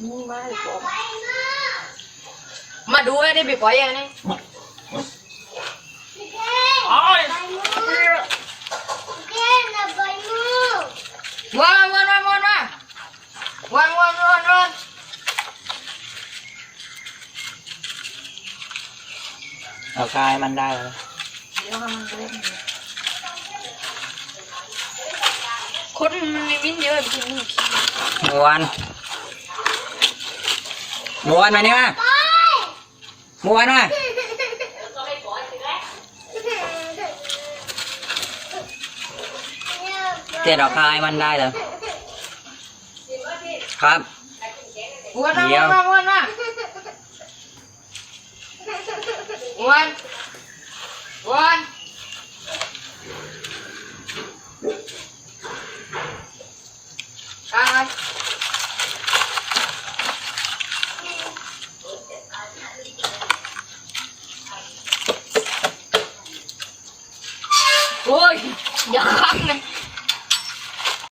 มึงมาดิบอกมาดูไอ้นี่บีบไว้ยังนี่โอ้ยวนวนวนวนมาวนวนวนวนเอากายมันได้เลยเดี๋ยวมันจะเล่นคนมันไม่มิ้นเยอะจริงมึงขี้มวน มวนมานี่มามวนมาเจ็ดเอากายมันได้เลยครับวนมาเดี๋วยวนมาวนมาวนวนกลางโอ้ยอย่า ขังเลย